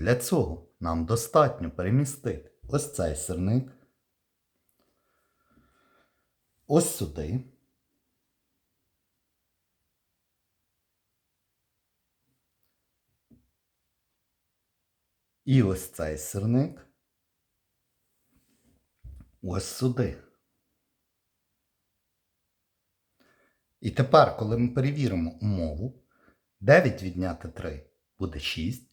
Для цього нам достатньо перемістити ось цей сирник ось сюди. І ось цей сирник ось сюди. І тепер, коли ми перевіримо умову, 9 відняти 3 буде 6,